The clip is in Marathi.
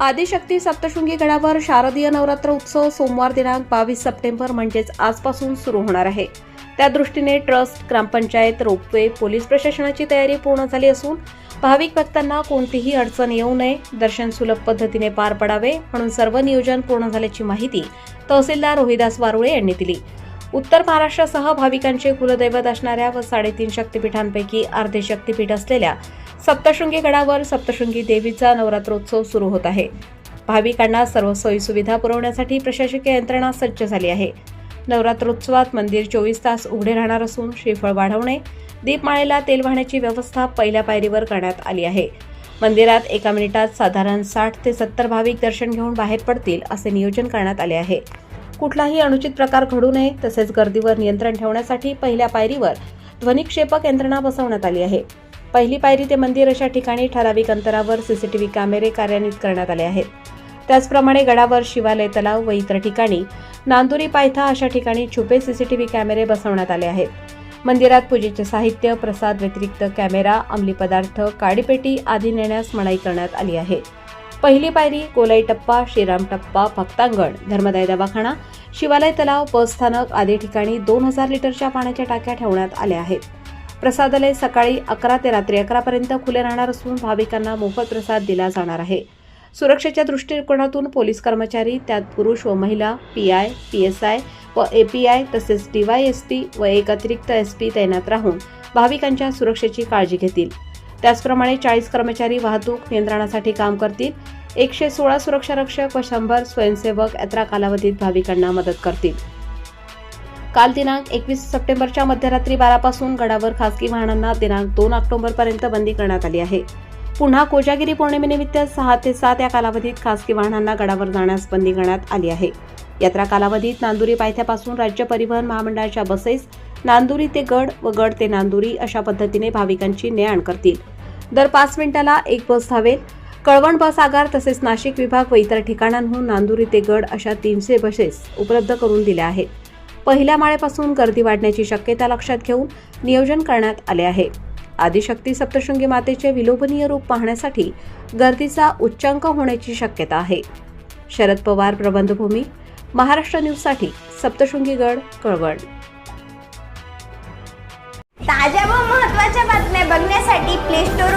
आदिशक्ती सप्तशृंगी गडावर शारदीय नवरात्र उत्सव सोमवार दिनांक बावीस सप्टेंबर म्हणजेच आजपासून सुरू होणार आहे. त्या दृष्टीने ट्रस्ट ग्रामपंचायत रोपवे पोलीस प्रशासनाची तयारी पूर्ण झाली असून भाविक भक्तांना कोणतीही अडचण येऊ नये दर्शन सुलभ पद्धतीने पार पडावे म्हणून सर्व नियोजन पूर्ण झाल्याची माहिती तहसीलदार रोहिदास वारुळे यांनी दिली. उत्तर महाराष्ट्रासह भाविकांचे कुलदैवत असणाऱ्या व साडेतीन शक्तिपीठांपैकी अर्धे शक्तिपीठ असलेल्या सप्तशृंगी गडावर सप्तशृंगी देवीचा नवरात्रोत्सव सुरू होत आहे. भाविकांना सर्व सोयीसुविधा पुरवण्यासाठी प्रशासकीय यंत्रणा सज्ज झाली आहे. नवरात्रोत्सवात मंदिर चोवीस तास उघडे राहणार असून श्रीफळ वाढवणे दीपमाळेला तेल वाहण्याची व्यवस्था पहिल्या पायरीवर करण्यात आली आहे. मंदिरात एका मिनिटात साधारण साठ ते सत्तर भाविक दर्शन घेऊन बाहेर पडतील असे नियोजन करण्यात आले आहे. कुठलाही अनुचित प्रकार घडू नये तसेच गर्दीवर नियंत्रण ठेवण्यासाठी पहिल्या पायरीवर ध्वनिक्षेपक यंत्रणा बसवण्यात आली आहे. पहिली पायरी ते मंदिर अशा ठिकाणी ठराविक अंतरावर सीसीटीव्ही कॅमेरे कार्यान्वित करण्यात आले आहेत. त्याचप्रमाणे गडावर शिवालय तलाव व इतर ठिकाणी नांदुरी पायथा अशा ठिकाणी छुपे सीसीटीव्ही कॅमेरे बसवण्यात आले आहेत. मंदिरात पूजेचे साहित्य प्रसाद व्यतिरिक्त कॅमेरा अंमली पदार्थ काडीपेटी आदी नेण्यास मनाई करण्यात आली आहे. पहिली पायरी कोलाई टप्पा श्रीराम टप्पा भक्तांगण धर्मदाय दवाखाना शिवालय तलाव बस स्थानक आदी ठिकाणी दोन हजार लिटरच्या पाण्याच्या टाक्या ठेवण्यात आल्या आहेत. प्रसादालय सकाळी अकरा ते रात्री अकरापर्यंत खुले राहणार असून भाविकांना मोफत प्रसाद दिला जाणार आहे. सुरक्षेच्या दृष्टिकोनातून पोलीस कर्मचारी त्यात पुरुष व महिला P I P S I व ए पी आय तसेच डीवायएसपी व एक अतिरिक्त एस पी तैनात राहून भाविकांच्या सुरक्षेची काळजी घेतील. त्याचप्रमाणे चाळीस कर्मचारी वाहतूक नियंत्रणासाठी काम करतील. एकशे सोळा सुरक्षा रक्षक व शंभर स्वयंसेवक यात्रा कालावधीत भाविकांना मदत करतील. काल दिनांक एकवीस सप्टेंबरच्या मध्यरात्री बारापासून गडावर खासगी वाहनांना दिनांक दोन ऑक्टोबरपर्यंत बंदी करण्यात आली आहे. पुन्हा कोजागिरी पौर्णिमेनिमित्त सहा ते सात या कालावधीत खासगी वाहनांना गडावर जाण्यास बंदी करण्यात आली आहे. यात्रा कालावधीत नांदुरी पायथ्यापासून राज्य परिवहन महामंडळाच्या बसेस नांदुरी ते गड व गड ते नांदुरी अशा पद्धतीने भाविकांची ने आण करतील. दर पाच मिनिटाला एक बस धावेल. कळवण बस आगार तसेच नाशिक विभाग व इतर ठिकाणांहून नांदुरी ते गड अशा तीनशे बसेस उपलब्ध करून दिल्या आहेत. पहिल्या माळेपासून गर्दी वाढण्याची शक्यता लक्षात घेऊन नियोजन करण्यात आले आहे. आदिशक्ती सप्तशृंगी मातेचे विलोभनीय रूप पाहण्यासाठी गर्दीचा उच्चांक होण्याची शक्यता आहे. शरद पवार प्रबंधभूमी महाराष्ट्र न्यूजसाठी सप्तशृंगीगड कळवण. ताज्या व महत्त्वाच्या बातम्या बघण्यासाठी प्ले स्टोअर